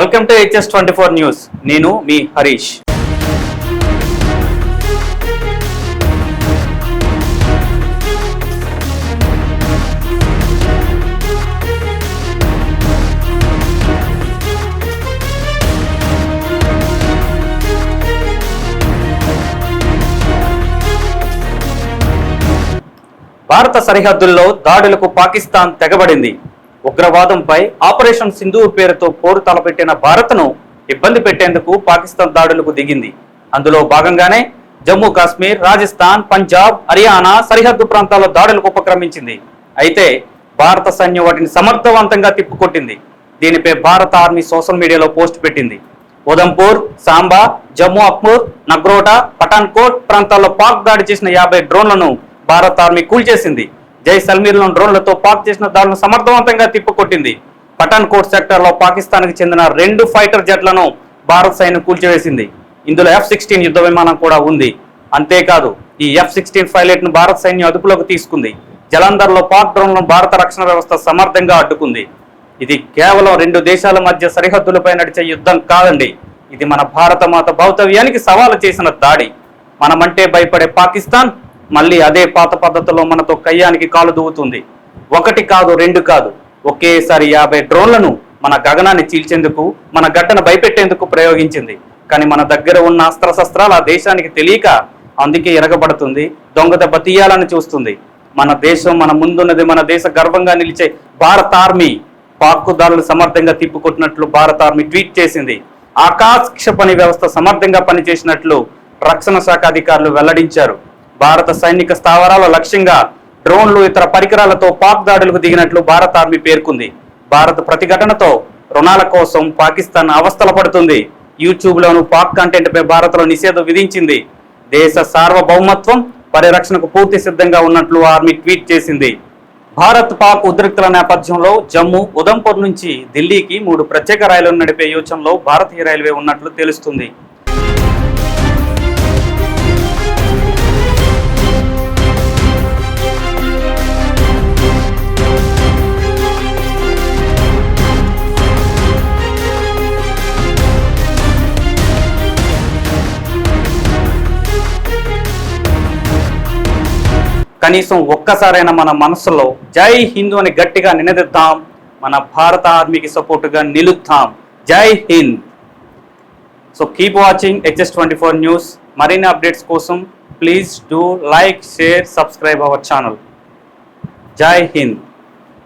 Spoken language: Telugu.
Welcome to HS twenty four news. నేను మీ హరీష్. భారత సరిహద్దుల్లో దాడులకు పాకిస్తాన్ తెగబడింది. ఉగ్రవాదంపై ఆపరేషన్ సింధూర్ పేరుతో పోరు తలపెట్టిన భారత్ను ఇబ్బంది పెట్టేందుకు పాకిస్తాన్ దాడులకు దిగింది. అందులో భాగంగానే జమ్మూ కాశ్మీర్ రాజస్థాన్ పంజాబ్ హర్యానా సరిహద్దు ప్రాంతాల్లో దాడులకు ఉపక్రమించింది. అయితే భారత సైన్యం వాటిని సమర్థవంతంగా తిప్పుకొట్టింది. దీనిపై భారత ఆర్మీ సోషల్ మీడియాలో పోస్ట్ పెట్టింది. ఉదంపూర్ సాంబా జమ్మూ అక్మూర్ నగ్రోటా పఠాన్కోట్ ప్రాంతాల్లో పాక్ దాడి చేసిన యాభై డ్రోన్లను భారత ఆర్మీ కూల్చేసింది. జైసల్మీర్లోని డ్రోన్లతో పాక్ చేసిన దాడులను సమర్థవంతంగా తిప్పుకొట్టింది. పఠాన్కోట్ సెక్టర్లో పాకిస్తాన్కి చెందిన రెండు ఫైటర్ జెట్లను భారత సైన్యం కూల్చివేసింది. ఇందులో ఎఫ్ సిక్స్టీన్ యుద్ధ విమానం కూడా ఉంది. అంతేకాదు ఈ ఎఫ్ సిక్స్టీన్ పైలట్ను భారత సైన్యం అదుపులోకి తీసుకుంది. జలంధర్లో పాక్ డ్రోన్లను భారత రక్షణ వ్యవస్థ సమర్థంగా అడ్డుకుంది. ఇది కేవలం రెండు దేశాల మధ్య సరిహద్దులపై నడిచే యుద్ధం కాదండి. ఇది మన భారత మాత భౌతవ్యానికి సవాలు చేసిన దాడి. మనమంటే భయపడే పాకిస్తాన్ మళ్ళీ అదే పాత పద్ధతిలో మనతో కయ్యానికి కాలు దువ్వుతుంది ఒకటి కాదు రెండు కాదు. ఒకేసారి యాభై డ్రోన్లను మన గగనాన్ని చీల్చేందుకు మన గడ్డను భయపెట్టేందుకు ప్రయోగించింది. కానీ మన దగ్గర ఉన్న అస్త్రశస్త్రాలు ఆ దేశానికి తెలియక అందుకే ఎరగబడుతుంది దొంగ దెబ్బ తీయాలని చూస్తుంది. మన దేశం మన ముందున్నది మన దేశ గర్వంగా నిలిచే భారత ఆర్మీ పాక్కుదారులు సమర్థంగా తిప్పుకొట్టినట్లు భారత ఆర్మీ ట్వీట్ చేసింది. ఆకాశ పని వ్యవస్థ సమర్థంగా పనిచేసినట్లు రక్షణ శాఖ అధికారులు వెల్లడించారు. భారత సైనిక స్థావరాల లక్ష్యంగా డ్రోన్లు ఇతర పరికరాలతో పాక్ దాడులకు దిగినట్లు భారత ఆర్మీ పేర్కొంది. భారత ప్రతిఘటనతో రుణాల కోసం పాకిస్తాన్ అవస్థల పడుతుంది. యూట్యూబ్లోను పాక్ కంటెంట్పై భారత్లో నిషేధం విధించింది. దేశ సార్వభౌమత్వం పరిరక్షణకు పూర్తి సిద్ధంగా ఉన్నట్లు ఆర్మీ ట్వీట్ చేసింది. భారత్ పాక్ ఉద్రిక్తుల నేపథ్యంలో జమ్మూ ఉదంపూర్ నుంచి ఢిల్లీకి మూడు ప్రత్యేక రైళ్ళను నడిపే యోచనలో భారతీయ రైల్వే ఉన్నట్లు తెలుస్తుంది. కనీసం ఒక్కసారైనా మన మనసులో జై హిందూ అని గట్టిగా నినదిద్దాం. మన భారత ఆర్మీకి సపోర్టుగా నిలుద్దాం. Jai Hind. So keep watching HS twenty four news మరిన్ని అప్డేట్స్ కోసం please do like share subscribe our channel Jai Hind.